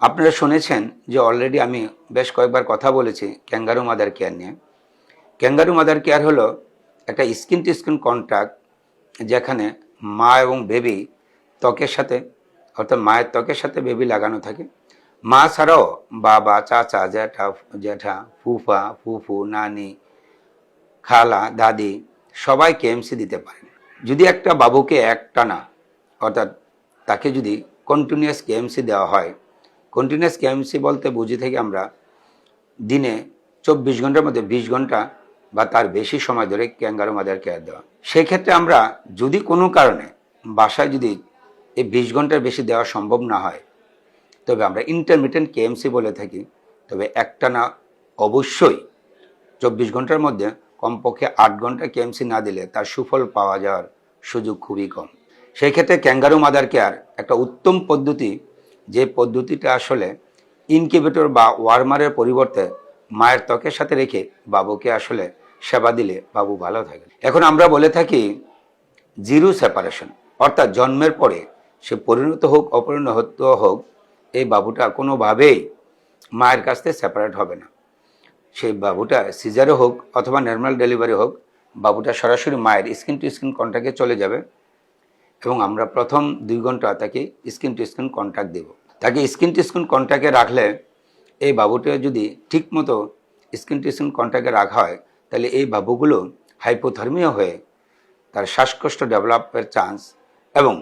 আপনারা শুনেছেন যে অলরেডি আমি বেশ কয়েকবার কথা বলেছি ক্যাঙ্গারু মাদার কেয়ার নিয়ে। ক্যাঙ্গারু মাদার কেয়ার হলো একটা স্কিন টু স্কিন কন্ট্যাক্ট যেখানে মা এবং বেবি ত্বকের সাথে, অর্থাৎ মায়ের ত্বকের সাথে বেবি লাগানো থাকে। মা ছাড়াও বাবা, চাচা, জ্যাঠা জ্যাঠা, ফুফা, ফুফু, নানি, খালা, দাদি সবাই কেএমসি দিতে পারেন। যদি একটা বাবুকে একটানা অর্থাৎ তাকে যদি কন্টিনিউয়াস কেএমসি দেওয়া হয় কন্টিনিউয়াস কেএমসি বলতে বুঝি থেকে আমরা দিনে চব্বিশ ঘণ্টার মধ্যে বিশ ঘণ্টা বা তার বেশি সময় ধরে ক্যাঙ্গারু মাদার কেয়ার দেওয়া। সেই ক্ষেত্রে আমরা যদি কোনো কারণে বাসায় যদি এই বিশ ঘণ্টার বেশি দেওয়া সম্ভব না হয়, তবে আমরা ইন্টারমিডিয়েন্ট কেএমসি বলে থাকি, তবে একটানা অবশ্যই চব্বিশ ঘণ্টার মধ্যে কমপক্ষে আট ঘণ্টা কেএমসি না দিলে তার সুফল পাওয়া যাওয়ার সুযোগ খুবই কম। সেই ক্ষেত্রে ক্যাঙ্গারু মাদার কেয়ার একটা উত্তম পদ্ধতি যে পদ্ধতিটা আসলে ইনকিউবেটর বা ওয়ার্মারের পরিবর্তে মায়ের ত্বকের সাথে রেখে বাবুকে আসলে সেবা দিলে বাবু ভালো থাকে এখন আমরা বলে থাকি জিরো সেপারেশন অর্থাৎ জন্মের পরে সে পরিণত হোক, অপরিণত হোক, এই বাবুটা কোনোভাবেই মায়ের কাছ থেকে সেপারেট হবে না। সেই বাবুটা সিজারে হোক অথবা নর্মাল ডেলিভারি হোক, বাবুটা সরাসরি মায়ের স্কিন টু স্কিন কন্ট্যাক্টে চলে যাবে। এবং আমরা প্রথম দুই ঘণ্টা তাকে স্কিন টু স্কিন কন্ট্যাক্ট দেব। তাকে স্কিন টু স্কিন কন্ট্যাক্টে রাখলে এই বাবুটা যদি ঠিকমতো স্কিন টু স্কিন কন্ট্যাক্টে রাখা হয়, তাহলে এই বাবুগুলো হাইপোথার্মিয়া হয়ে তার শ্বাসকষ্ট ডেভেলপের চান্স এবং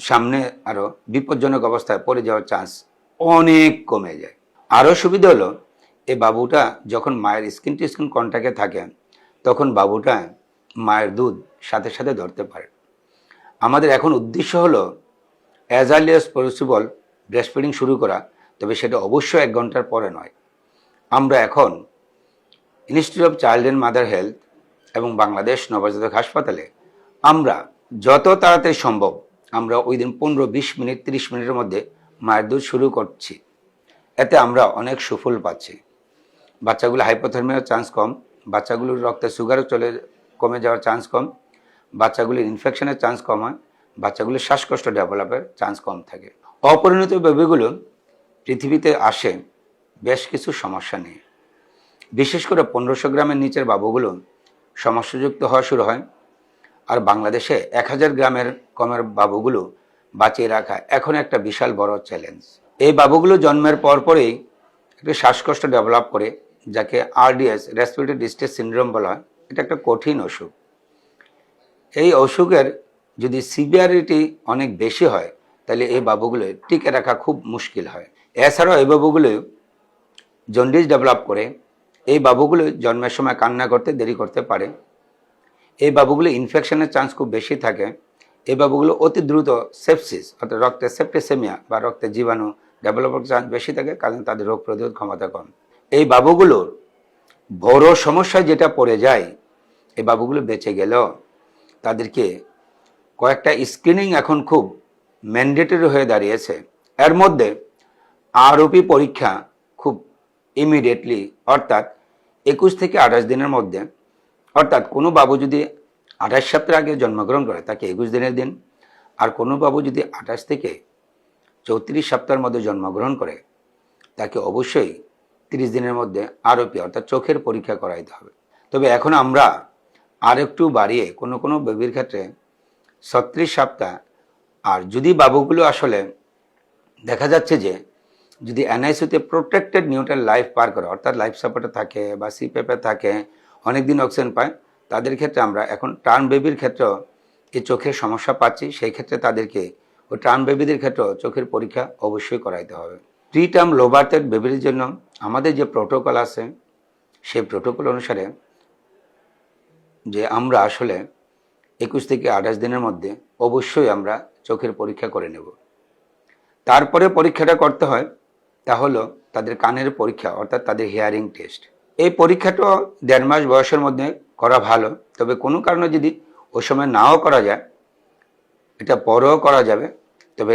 সামনে আরও বিপজ্জনক অবস্থায় পড়ে যাওয়ার চান্স অনেক কমে যায়। আরও সুবিধা হলো, এই বাবুটা যখন মায়ের স্কিন টু স্কিন কন্ট্যাক্টে থাকে, তখন বাবুটা মায়ের দুধ সাথে সাথে ধরতে পারে। আমাদের এখন উদ্দেশ্য হলো as early as possible breast feeding শুরু করা, তবে সেটা অবশ্যই এক ঘণ্টার পরে নয়। আমরা এখন institute of child and mother health এবং বাংলাদেশ নবজাতক হাসপাতালে আমরা যত তাড়াতাড়ি সম্ভব, আমরা ওই দিন পনেরো, বিশ মিনিট, তিরিশ মিনিটের মধ্যে মায়ের দুধ শুরু করছি। এতে আমরা অনেক সুফল পাচ্ছি। বাচ্চাগুলো হাইপোথার্মিয়ার চান্স কম, বাচ্চাগুলোর রক্তে সুগারও চলে, কমে যাওয়ার চান্স কম বাচ্চাগুলির ইনফেকশনের চান্স কম হয়, বাচ্চাগুলির শ্বাসকষ্ট ডেভেলপের চান্স কম থাকে। অপরিণত বেবিগুলো পৃথিবীতে আসে বেশ কিছু সমস্যা নিয়ে। বিশেষ করে পনেরোশো গ্রামের নিচের বাবুগুলো সমস্যাযুক্ত হওয়া শুরু হয় আর বাংলাদেশে এক হাজার গ্রামের কমের বাবুগুলো বাঁচিয়ে রাখা এখন একটা বিশাল বড় চ্যালেঞ্জ এই বাবুগুলো জন্মের পরপরই একটু শ্বাসকষ্ট ডেভেলপ করে, যাকে আরডিএস রেসপিরেটরি ডিস্ট্রেস সিন্ড্রোম বলা হয়। এটা একটা কঠিন অসুখ। এই অসুখের যদি সিভিয়ারিটি অনেক বেশি হয়, তাহলে এই বাবুগুলো টিকে রাখা খুব মুশকিল হয়। এছাড়াও এই বাবুগুলো জন্ডিস ডেভেলপ করে, এই বাবুগুলো জন্মের সময় কান্না করতে দেরি করতে পারে। এই বাবুগুলো ইনফেকশনের চান্স খুব বেশি থাকে। এই বাবুগুলো অতি দ্রুত সেপসিস অর্থাৎ রক্তে সেপ্টেসেমিয়া বা রক্তে জীবাণু ডেভেলপের চান্স বেশি থাকে, কারণ তাদের রোগ প্রতিরোধ ক্ষমতা কম। এই বাবুগুলোর বড় সমস্যা যেটা পড়ে যায়, এই বাবুগুলো বেঁচে গেলেও তাদেরকে কয়েকটা স্ক্রিনিং এখন খুব ম্যান্ডেটরি হয়ে দাঁড়িয়েছে। এর মধ্যে আরওপি পরীক্ষা খুব ইমিডিয়েটলি অর্থাৎ একুশ থেকে আঠাশ দিনের মধ্যে, অর্থাৎ কোনো বাবু যদি আঠাশ সপ্তাহের আগে জন্মগ্রহণ করে, তাকে একুশ দিনের দিন, আর কোনো বাবু যদি আঠাশ থেকে চৌত্রিশ সপ্তাহের মধ্যে জন্মগ্রহণ করে, তাকে অবশ্যই তিরিশ দিনের মধ্যে আরোপি অর্থাৎ চোখের পরীক্ষা করাইতে হবে। তবে এখন আমরা আর একটু বাড়িয়ে কোনো কোনো বেবির ক্ষেত্রে ছত্রিশ সপ্তাহ। আর যদি বাবুগুলো আসলে দেখা যাচ্ছে যে যদি এনআইসিউতে প্রোটেক্টেড নিউট্রাল লাইফ পার করে, অর্থাৎ লাইফ সাপোর্টে থাকে বা সিপেপে থাকে অনেক দিন অক্সিজেন পায়, তাদের ক্ষেত্রে আমরা এখন টার্ন বেবির ক্ষেত্রেও এই চোখের সমস্যা পাচ্ছি। সেই ক্ষেত্রে তাদেরকে ওই টার্ন বেবিদের ক্ষেত্রেও চোখের পরীক্ষা অবশ্যই করাইতে হবে। প্রি টার্ম লো বার্থের বেবির জন্য আমাদের যে প্রোটোকল আছে, সেই প্রোটোকল অনুসারে যে আমরা আসলে একুশ থেকে আঠাশ দিনের মধ্যে অবশ্যই আমরা চোখের পরীক্ষা করে নেব। তারপরে পরীক্ষাটা করতে হয়, তা হলো তাদের কানের পরীক্ষা, অর্থাৎ তাদের হিয়ারিং টেস্ট এই পরীক্ষাটা দেড় মাস বয়সের মধ্যে করা ভালো, তবে কোনো কারণে যদি ওই সময় নাও করা যায়, এটা পরেও করা যাবে, তবে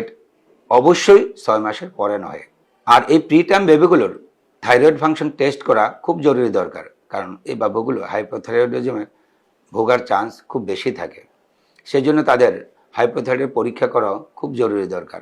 অবশ্যই ছয় মাসের পরে নয়। আর এই প্রি প্রিটার্ম বেবিগুলোর থাইরয়েড ফাংশন টেস্ট করা খুব জরুরি দরকার, কারণ এই বাবুগুলো হাইপোথাইরয়েডিজমে ভোগার চান্স খুব বেশি থাকে। সেজন্য তাদের হাইপোথাইডের পরীক্ষা করা খুব জরুরি দরকার।